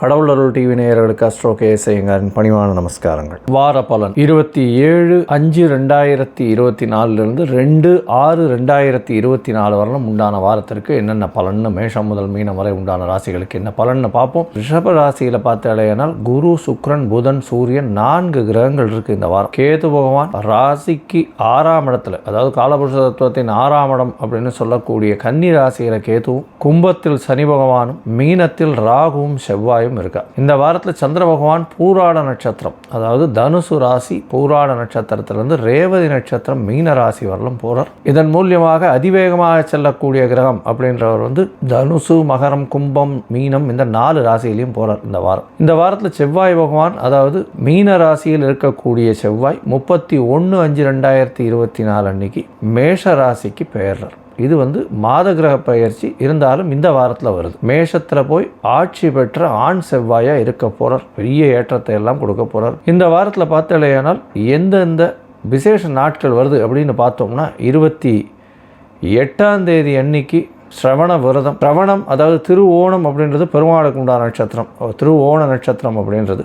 கடவுள் அருள் டிவி நேயர்களுக்கு அஸ்ட்ரோ கேசையங்காரின் பணிவான நமஸ்காரங்கள். வார பலன். இருபத்தி ஏழு அஞ்சு ரெண்டாயிரத்தி இருபத்தி நாலுலேருந்து ரெண்டு ஆறு ரெண்டாயிரத்தி இருபத்தி நாலு வரலும் உண்டான வாரத்திற்கு என்னென்ன பலன்னு மேஷம் முதல் மீனம் வரை உண்டான ராசிகளுக்கு என்ன பலன்னு பார்ப்போம். ரிஷப ராசியில் பார்த்தாலேனால் குரு சுக்ரன் புதன் சூரியன் நான்கு கிரகங்கள் இருக்குது இந்த வாரம். கேது பகவான் ராசிக்கு ஆறாம் இடத்துல அதாவது காலபுருஷ தத்துவத்தின் ஆறாம் இடம் அப்படின்னு சொல்லக்கூடிய கன்னி ராசியில் கேதுவும் கும்பத்தில் சனி பகவானும் மீனத்தில் ராகுவும் செவ்வாயும் இருக்கா? இந்த வாரத்தில் சந்திர பகவான் பூராட நட்சத்திரம் அதாவது தனுசு ராசி பூராட நட்சத்திரத்திலிருந்து ரேவதி நட்சத்திரம் மீன ராசி வரலும் போகிறார் இதன் மூலியமாக அதிவேகமாக செல்லக்கூடிய கிரகம் அப்படின்றவர் வந்து தனுசு மகரம் கும்பம் மீனம் இந்த நாலு ராசியிலையும் போகிறார் இந்த வாரம். இந்த வாரத்தில் செவ்வாய் பகவான் அதாவது மீன ராசியில் இருக்கக்கூடிய செவ்வாய் முப்பத்தி ஒன்று அஞ்சு ரெண்டாயிரத்தி இருபத்தி நாலு அன்னைக்கு மேஷ ராசிக்கு பெயர்றார். இது வந்து மாத கிரக பயிற்சி இருந்தாலும் இந்த வாரத்தில் வருது. மேஷத்தில் போய் ஆட்சி பெற்ற ஆண் செவ்வாயாக இருக்க போகிறார் பெரிய ஏற்றத்தை எல்லாம் கொடுக்க போகிறார் இந்த வாரத்தில் பார்த்தாலேயானால் எந்தெந்த விசேஷ நாட்கள் வருது அப்படின்னு பார்த்தோம்னா இருபத்தி எட்டாம் தேதி அன்னைக்கு ஸ்ரவண விரதம். சிரவணம் அதாவது திருவோணம் அப்படின்றது பெருமாளுக்கு உண்டான நட்சத்திரம். திருவோண நட்சத்திரம் அப்படின்றது.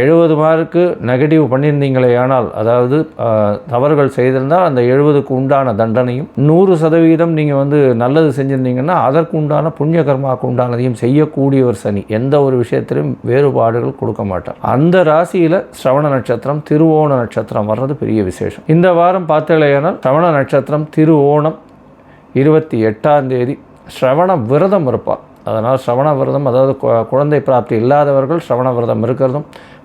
எழுபது மார்க்கு நெகட்டிவ் பண்ணியிருந்தீங்களே ஆனால் அதாவது தவறுகள் செய்திருந்தால் அந்த எழுபதுக்கு உண்டான தண்டனையும் நூறு சதவீதம் நீங்கள் வந்து நல்லது செஞ்சுருந்தீங்கன்னா அதற்கு உண்டான புண்ணிய கர்மாவுக்கு உண்டானதையும் செய்யக்கூடியவர் சனி. எந்த ஒரு விஷயத்திலும் வேறுபாடுகள் கொடுக்க மாட்டார். அந்த ராசியில் ஸ்ரவண நட்சத்திரம் திருவோண நட்சத்திரம் வர்றது பெரிய விசேஷம். இந்த வாரம் பார்த்தலையானால் சிரவண நட்சத்திரம் திருவோணம் இருபத்தி எட்டாம் தேதி ஸ்ரவண விரதம் இருப்பார். அதனால் ஸ்ரவண விரதம் அதாவது குழந்தை பிராப்தி இல்லாதவர்கள் ஸ்ரவண விரதம் இருக்கிறதும்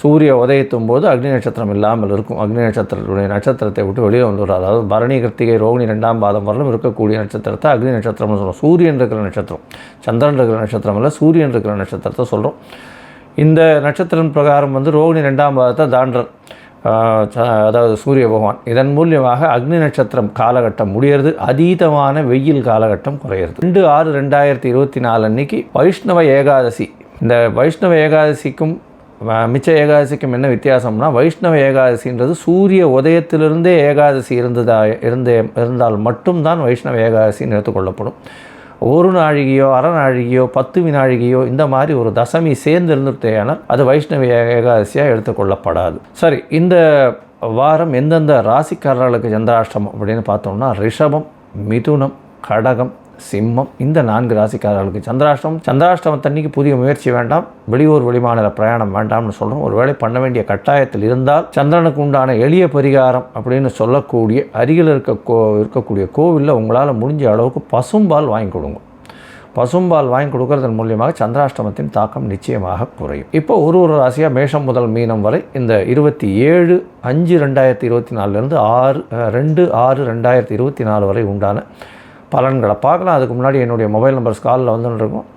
சூரிய உதயத்தும் போது அக்னி நட்சத்திரம் இல்லாமல் இருக்கும். அக்னி நட்சத்திரத்துடைய நட்சத்திரத்தை விட்டு வெளியே வந்துடும் அதாவது பரணி கிருத்திகை ரோகிணி ரெண்டாம் பாதம் வரலும் இருக்கக்கூடிய நட்சத்திரத்தை அக்னி நட்சத்திரம்னு சொல்கிறோம் சூரியன் இருக்கிற நட்சத்திரம் சந்திரன் இருக்கிற நட்சத்திரம் இல்லை சூரியன் இருக்கிற நட்சத்திரத்தை சொல்கிறோம் இந்த நட்சத்திரம் பிரகாரம் வந்து ரோகிணி ரெண்டாம் பாதத்தை தாண்டர் அதாவது சூரிய பகவான். இதன் மூலியமாக அக்னி நட்சத்திரம் காலகட்டம் முடியறது. அதீதமான வெயில் காலகட்டம் குறையிறது. ரெண்டு ஆறு ரெண்டாயிரத்தி இருபத்தி நாலு அன்னைக்கு வைஷ்ணவ ஏகாதசி. இந்த வைஷ்ணவ ஏகாதசிக்கும் மிச்ச ஏகாதசிக்கும் என்ன வித்தியாசம்னா வைஷ்ணவ ஏகாதசின்றது சூரிய உதயத்திலிருந்தே ஏகாதசி இருந்ததா இருந்தே இருந்தால் மட்டும்தான் வைஷ்ணவ ஏகாதசின்னு எடுத்துக்கொள்ளப்படும். ஒரு நாழிகையோ அரை நாழிகையோ பத்து வினாழிகையோ இந்த மாதிரி ஒரு தசமி சேர்ந்து இருந்துட்டேனால் அது வைஷ்ணவ ஏகாதசியாக எடுத்துக்கொள்ளப்படாது. சரி இந்த வாரம் எந்தெந்த ராசிக்காரர்களுக்கு சந்திராஷ்டமம் அப்படின்னு பார்த்தோம்னா ரிஷபம் மிதுனம் கடகம் சிம்மம். இந்த நான்கு ராசிக்காரர்களுக்கு சந்திராஷ்டமம். தண்ணிக்கு புதிய முயற்சி வேண்டாம். வெளியூர் வெளிமாநில பிரயாணம் வேண்டாம்னு சொல்கிறோம் ஒரு வேளை பண்ண வேண்டிய கட்டாயத்தில் இருந்தால் சந்திரனுக்கு உண்டான எளிய பரிகாரம் அப்படின்னு சொல்லக்கூடிய அருகில் இருக்க கோ இருக்கக்கூடிய கோவிலில் உங்களால் முடிஞ்ச அளவுக்கு பசும்பால் வாங்கி கொடுங்க. பசும்பால் வாங்கி கொடுக்கறதன் மூலியமாக சந்திராஷ்டமத்தின் தாக்கம் நிச்சயமாக குறையும். இப்போ ஒரு ஒரு ராசியாக மேஷம் முதல் மீனம் வரை இந்த இருபத்தி ஏழு அஞ்சு ரெண்டாயிரத்தி இருபத்தி நாலுலேருந்து ஆறு ரெண்டு ஆறு ரெண்டாயிரத்தி இருபத்தி நாலு வரை உண்டான பலன்களை பார்க்கலாம். அதுக்கு முன்னாடி என்னுடைய மொபைல் நம்பர் ஸ்காலில் வந்துட்டுருக்கும்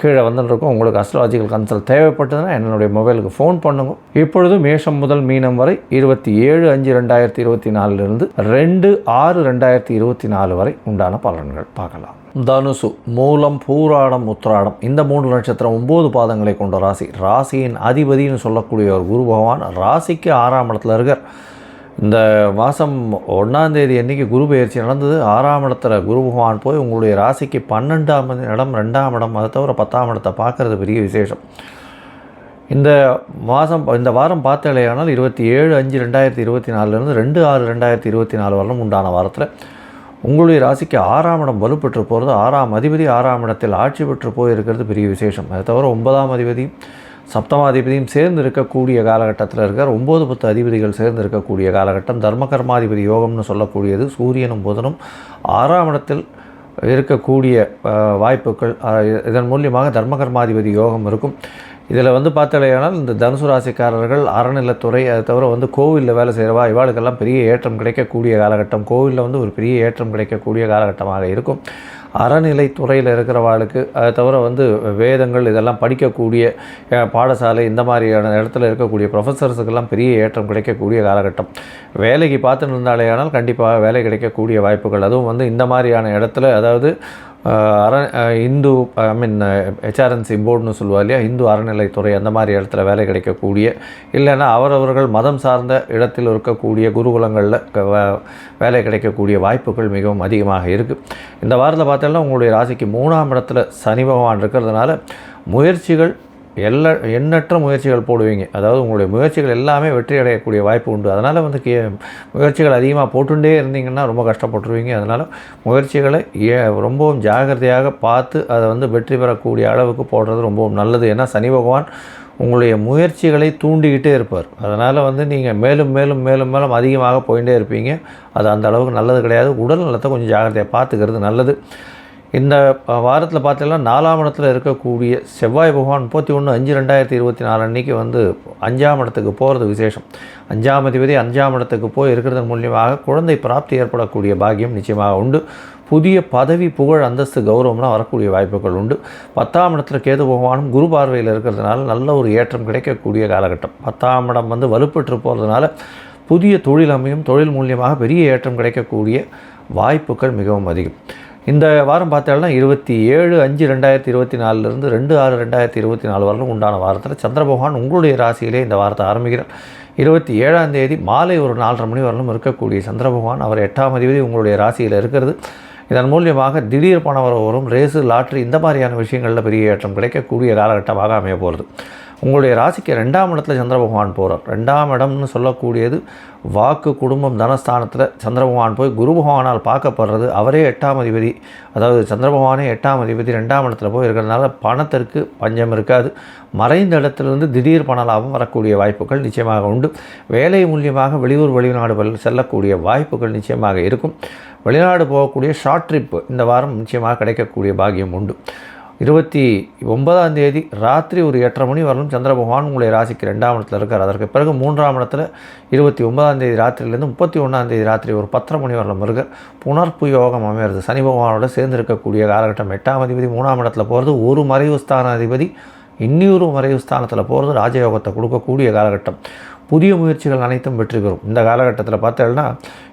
கீழே வந்துட்டுருக்கும் உங்களுக்கு அஸ்ட்ராலஜிக்கல் கன்சல்ட் தேவைப்பட்டதுன்னா என்னுடைய மொபைலுக்கு ஃபோன் பண்ணுங்க. இப்பொழுது மேஷம் முதல் மீனம் வரை இருபத்தி ஏழு அஞ்சு ரெண்டாயிரத்தி இருபத்தி நாலுலேருந்து ரெண்டு ஆறு ரெண்டாயிரத்தி இருபத்தி நாலு வரை உண்டான பலன்கள் பார்க்கலாம். தனுசு மூலம் பூராடம் உத்திராடம் இந்த மூன்று நட்சத்திரம் ஒம்பது பாதங்களை கொண்ட ராசி. ராசியின் அதிபதினு சொல்லக்கூடிய ஒரு குரு பகவான். ராசிக்கு ஆறாம் இடத்துல இருக்கிற இந்த மாதம் ஒன்றாந்தேதி அன்றைக்கி குரு பயிற்சி நடந்தது. ஆறாம் இடத்துல குரு பகவான் போய் உங்களுடைய ராசிக்கு பன்னெண்டாம் இடம் ரெண்டாம் இடம் அதை தவிர பத்தாம் இடத்தை பார்க்குறது பெரிய விசேஷம். இந்த மாதம் இந்த வாரம் பார்த்தாலேயானால் இருபத்தி ஏழு அஞ்சு ரெண்டாயிரத்தி இருபத்தி நாலுலேருந்து ரெண்டு ஆறு ரெண்டாயிரத்தி இருபத்தி நாலு வரலும் உண்டான வாரத்தில். உங்களுடைய ராசிக்கு ஆறாம் இடம் வலுப்பெற்று போகிறது ஆறாம் அதிபதி ஆறாம் இடத்தில் ஆட்சி பெற்று போயிருக்கிறது பெரிய விசேஷம். அதை தவிர ஒன்பதாம் அதிபதியும் சப்தமாதிபதியும் சேர்ந்து இருக்கக்கூடிய காலகட்டத்தில் இருக்கார் ஒம்பது பத்து அதிபதிகள் சேர்ந்து இருக்கக்கூடிய காலகட்டம். தர்மகர்மாதிபதி யோகம்னு சொல்லக்கூடியது சூரியனும் புதனும் ஆறாம் இடத்தில் இருக்கக்கூடிய வாய்ப்புகள் இதன் மூலியமாக தர்மகர்மாதிபதி யோகம் இருக்கும். இதில் வந்து பார்த்தாலேயானால் இந்த தனுசு ராசிக்காரர்கள் அறநிலைத்துறை அதை தவிர வந்து கோவிலில் வேலை செய்கிறவா இவாளுக்கெல்லாம் பெரிய ஏற்றம் கிடைக்கக்கூடிய காலகட்டம். கோவிலில் வந்து ஒரு பெரிய ஏற்றம் கிடைக்கக்கூடிய காலகட்டமாக இருக்கும். அறநிலைத்துறையில் இருக்கிறவாளுக்கு அதை தவிர வந்து வேதங்கள் இதெல்லாம் படிக்கக்கூடிய பாடசாலை இந்த மாதிரியான இடத்துல இருக்கக்கூடிய ப்ரொஃபஸர்ஸுக்கெல்லாம் பெரிய ஏற்றம் கிடைக்கக்கூடிய காலகட்டம். வேலைக்கு பார்த்துட்டு இருந்தாலேயானால் கண்டிப்பாக வேலை கிடைக்கக்கூடிய வாய்ப்புகள். அதுவும் வந்து இந்த மாதிரியான இடத்துல அதாவது அற இந்து ஐ மீன் ஹெச்ஆர்என்சி போர்டுன்னு சொல்லுவா இல்லையா? இந்து அறநிலைத்துறை அந்த மாதிரி இடத்துல வேலை கிடைக்கக்கூடிய இல்லைன்னா அவரவர்கள் மதம் சார்ந்த இடத்தில் இருக்கக்கூடிய குருகுலங்களில் வேலை கிடைக்கக்கூடிய வாய்ப்புகள் மிகவும் அதிகமாக இருக்குது இந்த வாரத்தில் பார்த்தோம்னா உங்களுடைய ராசிக்கு மூணாம் இடத்துல சனி பகவான் இருக்கிறதுனால முயற்சிகள் எல்லா எண்ணற்ற முயற்சிகள் போடுவீங்க. அதாவது உங்களுடைய முயற்சிகள் எல்லாமே வெற்றி அடையக்கூடிய வாய்ப்பு உண்டு. அதனால் வந்து கே முயற்சிகள் அதிகமாக போட்டுண்டே இருந்தீங்கன்னா ரொம்ப கஷ்டப்பட்டுருவீங்க. அதனால் முயற்சிகளை ஏ ரொம்பவும் ஜாகிரதையாக பார்த்து அதை வந்து வெற்றி பெறக்கூடிய அளவுக்கு போடுறது ரொம்பவும் நல்லது. ஏன்னா சனி பகவான் உங்களுடைய முயற்சிகளை தூண்டிக்கிட்டே இருப்பார். அதனால் வந்து நீங்கள் மேலும் மேலும் மேலும் மேலும் அதிகமாக போயிட்டே இருப்பீங்க. அது அந்த அளவுக்கு நல்லது கிடையாது. உடல் நலத்தை கொஞ்சம் ஜாகிரதையாக பார்த்துக்கிறது நல்லது. இந்த வாரத்தில் பார்த்தீங்கன்னா நாலாம் இடத்துல இருக்கக்கூடிய செவ்வாய் பகவான் முப்பத்தி ஒன்று அஞ்சு ரெண்டாயிரத்தி இருபத்தி நாலு அன்றைக்கி வந்து அஞ்சாம் இடத்துக்கு போகிறது விசேஷம். அஞ்சாம் அதிபதி அஞ்சாம் இடத்துக்கு போய் இருக்கிறதன் மூலியமாக குழந்தை பிராப்தி ஏற்படக்கூடிய பாக்கியம் நிச்சயமாக உண்டு. புதிய பதவி புகழ் அந்தஸ்து கௌரவம்லாம் வரக்கூடிய வாய்ப்புகள் உண்டு. பத்தாம் இடத்துல கேது பகவானும் குரு பார்வையில் இருக்கிறதுனால நல்ல ஒரு ஏற்றம் கிடைக்கக்கூடிய காலகட்டம். பத்தாம் இடம் வந்து வலுப்பெற்று போகிறதுனால புதிய தொழில் அமையும். தொழில் மூலியமாக பெரிய ஏற்றம் கிடைக்கக்கூடிய வாய்ப்புகள் மிகவும் அதிகம். இந்த வாரம் பார்த்தாலும் இருபத்தி ஏழு அஞ்சு ரெண்டாயிரத்தி இருபத்தி நாலுலேருந்து ரெண்டு ஆறு ரெண்டாயிரத்தி இருபத்தி நாலு வரலும் உண்டான வாரத்தில் சந்திர பகவான் உங்களுடைய ராசியிலே இந்த வாரத்தை ஆரம்பிக்கிறார். இருபத்தி ஏழாம் தேதி மாலை ஒரு நாலரை மணி வரலும் இருக்கக்கூடிய சந்திர பகவான் அவர் எட்டாம் அதிபதி உங்களுடைய ராசியில் இருக்கிறது. இதன் மூலியமாக திடீர் பண வரவு வரும் ரேஸு லாட்ரி இந்த மாதிரியான விஷயங்களில் பெரிய ஏற்றம் கிடைக்கக்கூடிய காலகட்டமாக அமைய போகிறது உங்களுடைய ராசிக்கு ரெண்டாம் இடத்துல சந்திர பகவான் போகிறார் ரெண்டாம் இடம்னு சொல்லக்கூடியது வாக்கு குடும்பம் தனஸ்தானத்தில் சந்திர பகவான் போய் குரு பகவானால் பார்க்கப்படுறது. அவரே எட்டாம் அதிபதி. அதாவது சந்திர பகவானே எட்டாம் அதிபதி ரெண்டாம் இடத்துல போய் இருக்கிறதுனால பணத்திற்கு பஞ்சம் இருக்காது. மறைந்த இடத்துலேருந்து திடீர் பண லாபம் வரக்கூடிய வாய்ப்புகள் நிச்சயமாக உண்டு. வேலை மூலியமாக வெளியூர் வெளிநாடு வெல்- செல்லக்கூடிய வாய்ப்புகள் நிச்சயமாக இருக்கும். வெளிநாடு போகக்கூடிய ஷார்ட் ட்ரிப் இந்த வாரம் நிச்சயமாக கிடைக்கக்கூடிய பாக்கியம் உண்டு. இருபத்தி ஒன்பதாம் தேதி ராத்திரி ஒரு எட்டரை மணி வரலும் சந்திர பகவான் உங்களுடைய ராசிக்கு ரெண்டாம் இடத்துல இருக்கார். அதற்கு பிறகு மூன்றாம் இடத்துல இருபத்தி ஒன்பதாம் தேதி ராத்திரியிலேருந்து முப்பத்தி ஒன்றாம் தேதி ராத்திரி ஒரு பத்தரை மணி வரலும் இருக்கார் புனர்ப்பு யோகம் அமையிறது. சனி பகவானோட சேர்ந்து இருக்கக்கூடிய காலகட்டம் எட்டாம் அதிபதி மூணாம் இடத்துல போகிறது ஒரு மறைவு ஸ்தான அதிபதி இன்னொரு மறைவு ஸ்தானத்தில் போகிறது ராஜயோகத்தை கொடுக்கக்கூடிய காலகட்டம். புதிய முயற்சிகள் அனைத்தும் வெற்றி பெறும். இந்த காலகட்டத்தில் பார்த்தோம்னா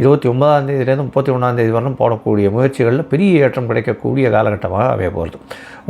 இருபத்தி ஒன்பதாம் தேதியிலேருந்து முப்பத்தி ஒன்றாந்தேதி வரணும் வரலும் போடக்கூடிய முயற்சிகளில் பெரிய ஏற்றம் கிடைக்கக்கூடிய காலகட்டமாக அமைய போகிறது.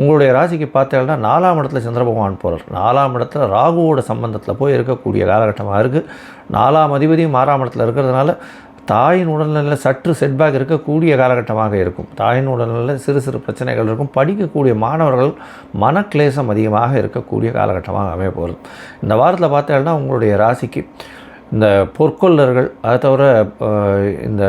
உங்களுடைய ராசிக்கு பார்த்தோம்னா நாலாம் இடத்துல சந்திரபகவான் போகிறார் நாலாம் இடத்துல ராகுவோட சம்பந்தத்தில் போய் இருக்கக்கூடிய காலகட்டமாக இருக்குது நாலாம் அதிபதியும் ஆறாம் இடத்துல இருக்கிறதுனால தாயின் உடல்நிலையில் சற்று செட்பேக் இருக்கக்கூடிய காலகட்டமாக இருக்கும். தாயின் உடல்நிலையில் சிறு சிறு பிரச்சனைகள் இருக்கும். படிக்கக்கூடிய மாணவர்கள் மனக்லேசம் அதிகமாக இருக்கக்கூடிய காலகட்டமாக அமைய போகிறது. இந்த வாரத்தில் பார்த்தீங்கன்னா உங்களுடைய ராசிக்கு இந்த பொற்கொள்ளர்கள் அதை தவிர இந்த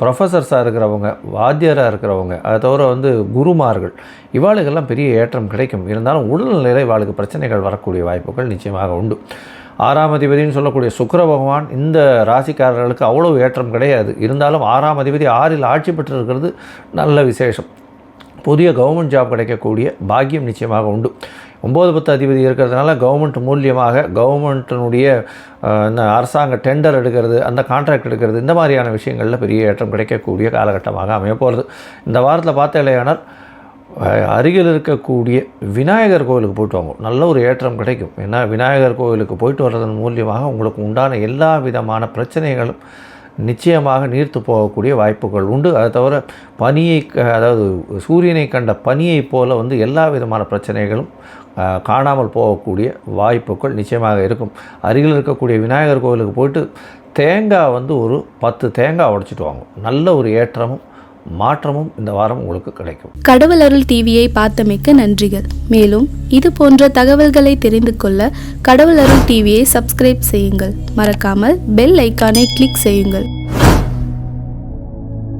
ப்ரொஃபஸர்ஸாக இருக்கிறவங்க வாத்தியராக இருக்கிறவங்க அதை தவிர வந்து குருமார்கள் இவாளுக்கெல்லாம் பெரிய ஏற்றம் கிடைக்கும். இருந்தாலும் உடல்நிலையில் இவாளுக்கு பிரச்சனைகள் வரக்கூடிய வாய்ப்புகள் நிச்சயமாக உண்டு. ஆறாம் அதிபதினு சொல்லக்கூடிய சுக்கர பகவான் இந்த ராசிக்காரர்களுக்கு அவ்வளவு ஏற்றம் கிடையாது. இருந்தாலும் ஆறாம் அதிபதி ஆறில் ஆட்சி பெற்று இருக்கிறது நல்ல விசேஷம். புதிய கவர்மெண்ட் ஜாப் கிடைக்கக்கூடிய பாக்கியம் நிச்சயமாக உண்டு. ஒம்பது பத்து அதிபதி இருக்கிறதுனால கவர்மெண்ட் மூலியமாக கவர்மெண்ட்டினுடைய இந்த அரசாங்க டெண்டர் எடுக்கிறது அந்த கான்ட்ராக்ட் எடுக்கிறது இந்த மாதிரியான விஷயங்களில் பெரிய ஏற்றம் கிடைக்கக்கூடிய காலகட்டமாக அமைய போகிறது இந்த வாரத்தில் பார்த்த இளையானர் அருகில் இருக்கக்கூடிய விநாயகர் கோவிலுக்கு போயிட்டு வாங்க. நல்ல ஒரு ஏற்றம் கிடைக்கும். ஏன்னா விநாயகர் கோவிலுக்கு போயிட்டு வர்றதன் மூலியமாக உங்களுக்கு உண்டான எல்லா விதமான பிரச்சனைகளும் நிச்சயமாக நீர்த்து போகக்கூடிய வாய்ப்புகள் உண்டு. அதை தவிர பனியை க- அதாவது சூரியனை கண்ட பனியைப் போல வந்து எல்லா விதமான பிரச்சனைகளும் காணாமல் போகக்கூடிய வாய்ப்புகள் நிச்சயமாக இருக்கும். அருகில் இருக்கக்கூடிய விநாயகர் கோவிலுக்கு போயிட்டு தேங்காய் வந்து ஒரு பத்து தேங்காய் உடைச்சிட்டு வாங்க. நல்ல ஒரு ஏற்றமும் மாற்றமும் இந்த வாரம் உங்களுக்கு கிடைக்கும். கடவுள் அருள் டிவியை பார்த்தமைக்க நன்றிகள். மேலும் இது போன்ற தகவல்களை தெரிந்து கொள்ள கடவுள் அருள் டிவியை சப்ஸ்கிரைப் செய்யுங்கள். மறக்காமல் பெல் ஐக்கானை கிளிக் செய்யுங்கள்.